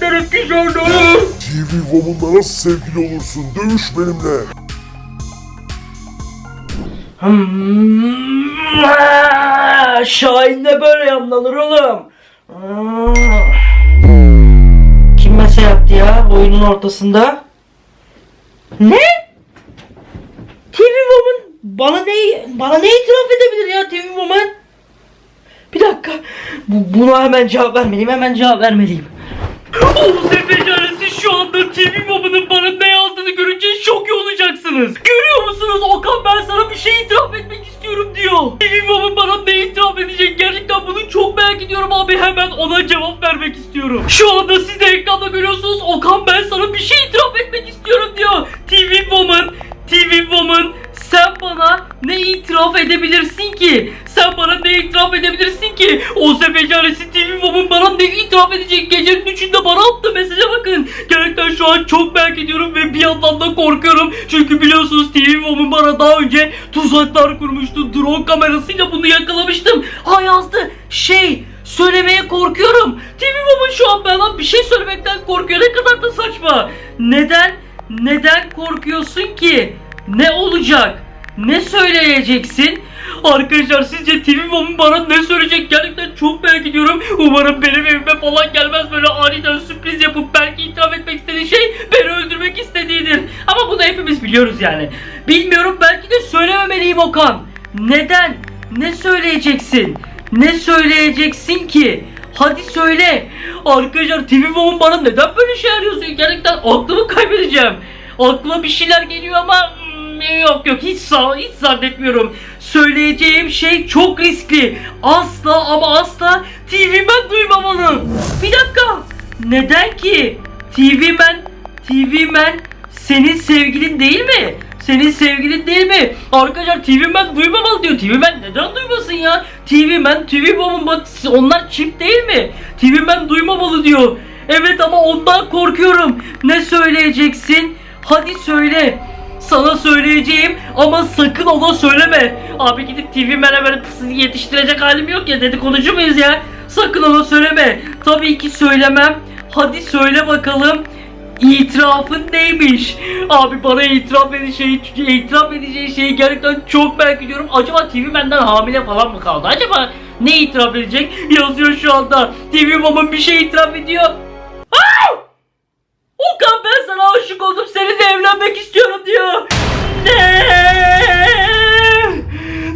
benim tişörtüm. TV Woman'la nasıl sevgili olursun? Dövüş benimle. Hmm, Şahin de böyle yanlanır oğlum. Kim mesaj yaptı ya oyunun ortasında? Ne? TV Woman bana ne bana ne itiraf edebilir ya TV Woman? Bir dakika. Bu, buna hemen cevap vermeliyim. Hemen cevap vermeliyim. O sefercanesi şu anda TV Woman'ın bana ne yazdığını görünce şok olacaksınız. Görüyor musunuz Okan ben sana bir şey itiraf etmek istiyorum diyor. TV Woman bana ne itiraf edecek gerçekten bunu çok merak ediyorum abi hemen ona cevap vermek istiyorum. Şu anda siz de ekranda görüyorsunuz Okan ben sana bir şey itiraf etmek istiyorum diyor. TV Woman, TV Woman sen bana ne itiraf edebilirsin ki? Sen bana ne itiraf edebilirsin ki? O sefercanesi TV Woman bana ne itiraf edecek? Gecenin üçünde bana attı mesaja bakın. Gerçekten şu an çok merak ediyorum ve bir yandan da korkuyorum. Çünkü biliyorsunuz TV Woman bana daha önce tuzaklar kurmuştu. Drone kamerasıyla bunu yakalamıştım. Ha yazdı. Şey söylemeye korkuyorum. TV Woman şu an bana bir şey söylemekten korkuyor. Ne kadar da saçma. Neden? Neden korkuyorsun ki? Ne olacak? Ne söyleyeceksin? Arkadaşlar sizce TV Woman bana ne söyleyecek? Gerçekten çok merak ediyorum. Umarım benim evime falan gelmez böyle aniden sürpriz yapıp belki itiraf etmek istediği şey beni öldürmek istediğidir. Ama bunu hepimiz biliyoruz yani. Bilmiyorum belki de söylememeliyim Okan. Neden? Ne söyleyeceksin? Ne söyleyeceksin ki? Hadi söyle. Arkadaşlar TV Woman bana neden böyle şey arıyorsun? Gerçekten aklımı kaybedeceğim. Aklıma bir şeyler geliyor ama yok yok hiç hiç zannetmiyorum. Söyleyeceğim şey çok riskli. Asla ama asla TV ben duymamalı. Bir dakika. Neden ki? TV ben TV ben senin sevgilin değil mi? Senin sevgilin değil mi? Arkadaşlar TV ben duymamalı diyor. TV ben neden duymasın ya? TV ben TV Woman bak onlar çift değil mi? TV ben duymamalı diyor. Evet ama ondan korkuyorum. Ne söyleyeceksin? Hadi söyle. Sana söyleyeceğim ama sakın ona söyleme. Abi gidip TV pıs- yetiştirecek halim yok ya dedikoducu muyuz ya? Sakın ona söyleme. Tabii ki söylemem. Hadi söyle bakalım. İtirafın neymiş? Abi bana itiraf edeceği itiraf edeceği şeyi gerçekten çok merak ediyorum. Acaba TV benden hamile falan mı kaldı? Acaba ne itiraf edecek? Yazıyor şu anda. TV Woman bir şey itiraf ediyor. Aa! Okan ben sana aşık oldum. Seninle evlenmek istiyorum diyor. Ne?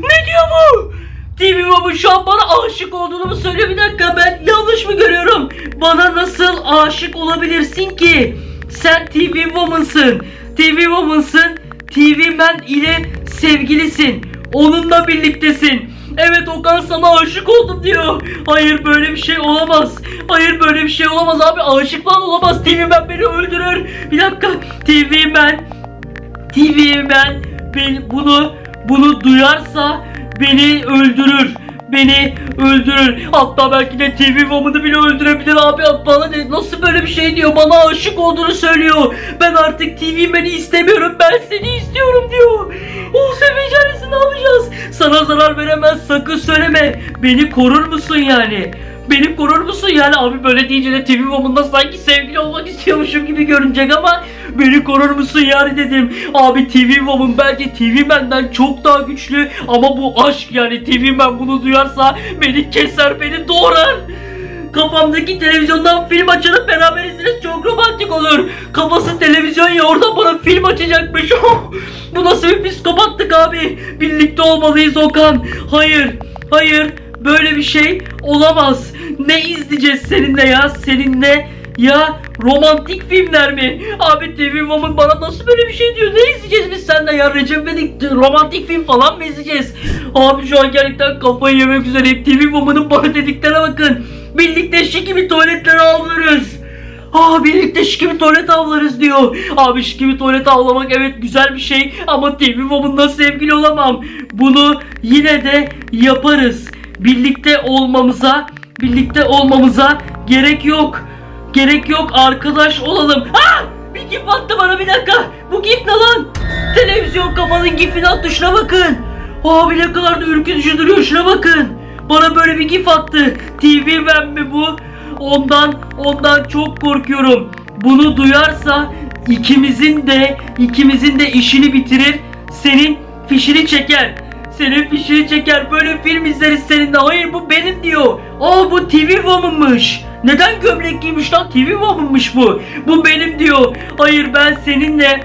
Ne diyor bu? TV Woman şu an bana aşık olduğunu mu söylüyor? Bir dakika ben yanlış mı görüyorum? Bana nasıl aşık olabilirsin ki? Sen TV Woman'sın. TV Woman'sın. TV Man ile sevgilisin. Onunla birliktesin. Evet Okan sana aşık oldum diyor. Hayır böyle bir şey olamaz. Hayır böyle bir şey olamaz abi. Aşık falan olamaz. TV Man beni öldürür. Bir dakika. TV Man. TV Man beni, bunu bunu duyarsa beni öldürür. Beni öldürür. Hatta belki de TV Woman'ı bile öldürebilir abi. Bana ne, nasıl böyle bir şey diyor. Bana aşık olduğunu söylüyor. Ben artık TV Man'i istemiyorum. Ben seni istiyorum diyor. O sevecanesi ne yapacağız? Sana zarar veremez. Sakın söyleme. Beni korur musun yani? Beni korur musun yani abi böyle deyince de TV Woman'la sanki sevgili olmak istiyormuşum gibi görünecek ama beni korur musun yani dedim. Abi TV Woman belki TV Man'den çok daha güçlü ama bu aşk yani TV Man bunu duyarsa beni keser beni doğrar. Kafamdaki televizyondan film açılıp beraber izleriz çok romantik olur. Kafası televizyon ya oradan bana film açacakmış. Bu nasıl bir psikopatlık abi? Birlikte olmalıyız Okan. Hayır, hayır böyle bir şey olamaz. Ne izleyeceğiz seninle ya? Seninle ya romantik filmler mi? Abi TV Woman bana nasıl böyle bir şey diyor? Ne izleyeceğiz biz seninle ya? Recep İvedik romantik film falan mı izleyeceğiz? Abi şu an gerçekten kafayı yemek üzereyim. TV Woman'ın bana dediklerine bakın. Birlikte şık gibi tuvaletlere avlarız. Aa birlikte şık gibi tuvalet avlarız diyor. Abi şık gibi tuvalet avlamak evet güzel bir şey ama TV Woman'la sevgili olamam. Bunu yine de yaparız. Birlikte olmamıza, birlikte olmamıza gerek yok. Gerek yok arkadaş olalım. Aa! Bir gif attı bana bir dakika. Bu gif ne lan? Televizyon kafanın gifini attı şuna bakın. Abi ne kadar da ürkütücü duruyor şuna bakın. Bana böyle bir gif attı. TV ben mi bu? ondan ondan çok korkuyorum. Bunu duyarsa ikimizin de ikimizin de işini bitirir. Senin fişini çeker. Senin fişini çeker. Böyle film izleriz seninle. Hayır bu benim diyor. Aa bu TV Woman'mış. Neden gömlek giymiş lan? TV Woman'mış bu. Bu benim diyor. Hayır ben seninle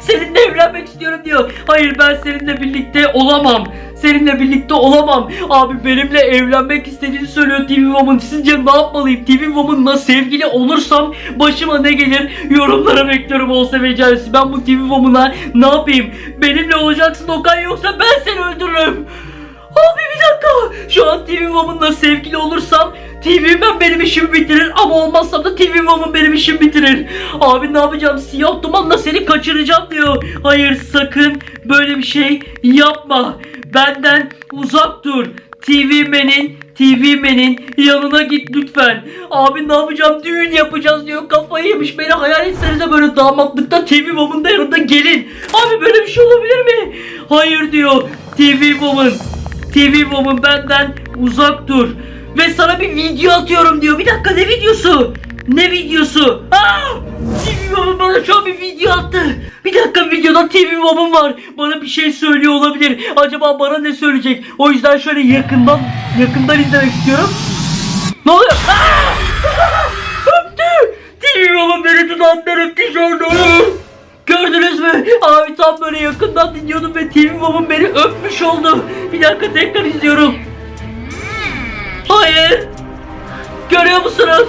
Seninle evlenmek istiyorum diyor. Hayır ben seninle birlikte olamam. Seninle birlikte olamam. Abi benimle evlenmek istediğini söylüyor TV Woman. Sizce ne yapmalıyım? TV Woman'la sevgili olursam başıma ne gelir? Yorumlara bekliyorum olsa becerisi. Ben bu TV Woman'a ne yapayım? Benimle olacaksın Okan yoksa ben seni öldürürüm. Abi bir dakika. Şu an TV Woman'la sevgili olursam TV ben benim işimi bitirir ama olmazsam da TV Woman benim işimi bitirir. Abi ne yapacağım? Siyah dumanla seni kaçıracağım diyor. Hayır sakın böyle bir şey yapma. Benden uzak dur. TV Man'in TV Man'in yanına git lütfen. Abi ne yapacağım? Düğün yapacağız diyor. Kafayı yemiş. Beni hayal etsenize böyle damatlıkta TV Woman da yanında gelin. Abi böyle bir şey olabilir mi? Hayır diyor. TV Woman. TV Woman benden uzak dur. Ve sana bir video atıyorum diyor. Bir dakika ne videosu? Ne videosu? Aa! TV Woman bana şu an bir video attı. Bir dakika videoda TV Woman var. Bana bir şey söylüyor olabilir. Acaba bana ne söyleyecek? O yüzden şöyle yakından yakından izlemek istiyorum. Ne oluyor? Aa! Öptü! TV Woman beni dudağından öptü şu anda. Gördünüz mü? Abi tam böyle yakından dinliyordum ve TV Woman beni öpmüş oldu. Bir dakika tekrar izliyorum. Hayır. Görüyor musunuz?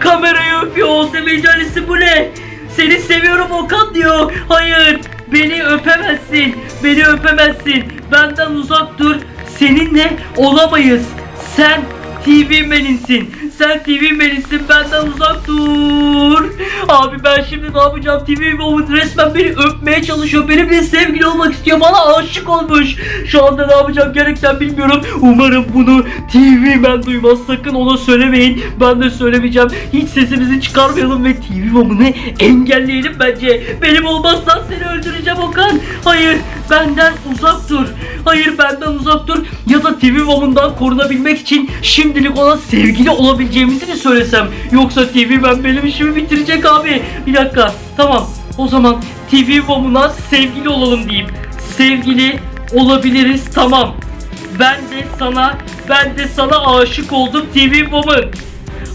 Kamerayı öpüyor. Olsa mecalisi bu ne? Seni seviyorum Okan diyor. Hayır. Beni öpemezsin. Beni öpemezsin. Benden uzak dur. Seninle olamayız. Sen TV meninsin. Sen TV meninsin. Benden uzak dur. Abi ben şimdi ne yapacağım? TV Woman resmen beni öpmeye çalışıyor. Benimle sevgili olmak istiyor. Bana aşık olmuş. Şu anda ne yapacağım gerçekten bilmiyorum. Umarım bunu TV Man duymaz. Sakın ona söylemeyin. Ben de söylemeyeceğim. Hiç sesimizi çıkarmayalım ve TV Woman'ı engelleyelim bence. Benim olmazsan seni öldüreceğim Okan. Hayır benden uzak dur. Hayır benden uzak dur. Ya da TV Woman'dan korunabilmek için şimdilik ona sevgili olabileceğimizi mi söylesem? Yoksa TV Man benim işimi bitirecek abi. Bir dakika tamam. O zaman TV Woman'a sevgili olalım diyeyim. Sevgili olabiliriz tamam. Ben de sana ben de sana aşık oldum TV Woman.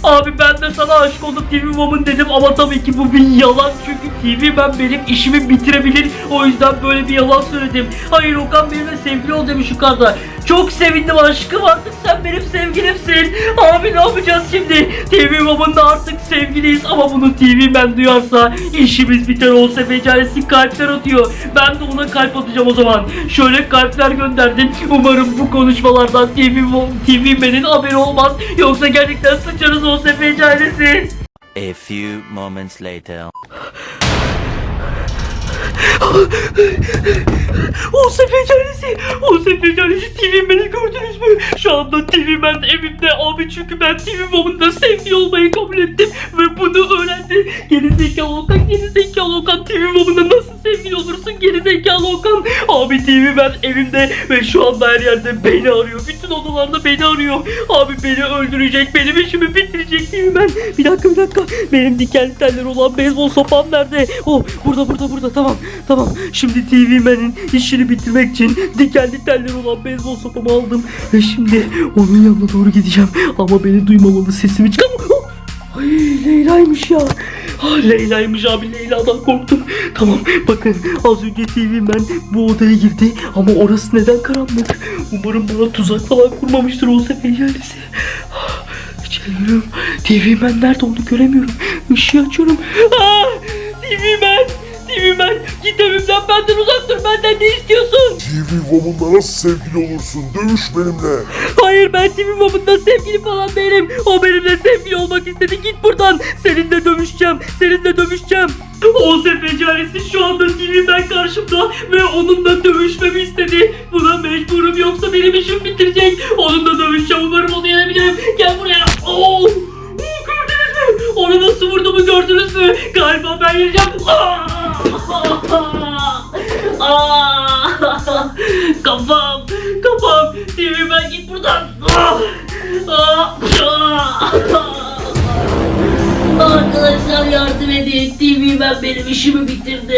Abi ben de sana aşık oldum TV Woman dedim ama tabii ki bu bir yalan çünkü TV ben benim işimi bitirebilir o yüzden böyle bir yalan söyledim. Hayır Okan benimle sevgili ol demiş yukarıda. Çok sevindim aşkım artık sen benim sevgilimsin. Abi ne yapacağız şimdi? TV Woman'la artık sevgiliyiz ama bunu TV ben duyarsa işimiz biter olsa becerisi kalpler atıyor. Ben de ona kalp atacağım o zaman. Şöyle kalpler gönderdim. Umarım bu konuşmalardan TV, TV Man'in haberi olmaz. Yoksa gerçekten sıçarız olsa becerisi. A few moments later. O sefercanesi, o sefercanesi TV Man'i gördünüz mü? Şu anda TV Man evimde abi çünkü ben TV Woman'da sevgili olmayı kabul ettim ve bunu öğrendi. Gerizekalı Okan, gerizekalı Okan TV Woman'da nasıl sevgili olursun gerizekalı Okan? Abi TV Man evimde ve şu anda her yerde beni arıyor. Bütün odalarda beni arıyor. Abi beni öldürecek, benim işimi bitirecek TV Man. Bir dakika bir dakika. Benim dikenli teller olan beyzbol sopam nerede? Oh burada burada burada tamam tamam. Şimdi TV Man'in işini bitirmek için dikenli teller olan beyzbol sopamı aldım. Ve şimdi onun yanına doğru gideceğim. Ama beni duymamalı sesimi çıkar. Ay Leyla'ymış ya. Ah, Leyla'ymış abi Leyla'dan korktum. Tamam bakın az önce TV Man bu odaya girdi ama orası neden karanlık? Umarım bana tuzak falan kurmamıştır o seferiyelisi. İçeri giriyorum. TV Man nerede onu göremiyorum. Işığı açıyorum. Ah, TV Man! TV Man! Git evimden benden uzak dur benden ne istiyorsun? TV Woman'la nasıl sevgili olursun? Dövüş benimle. Hayır ben TV Woman'la sevgili falan değilim. O benimle sevgili olmak istedi. Git buradan. Seninle dövüşeceğim. Seninle dövüşeceğim. O sefercaresi şu anda TV ben karşımda ve onunla dövüşmemi istedi. Buna mecburum yoksa benim işim bitirecek. Arkadaşlar yardım edin. TV ben benim işimi bitirdi.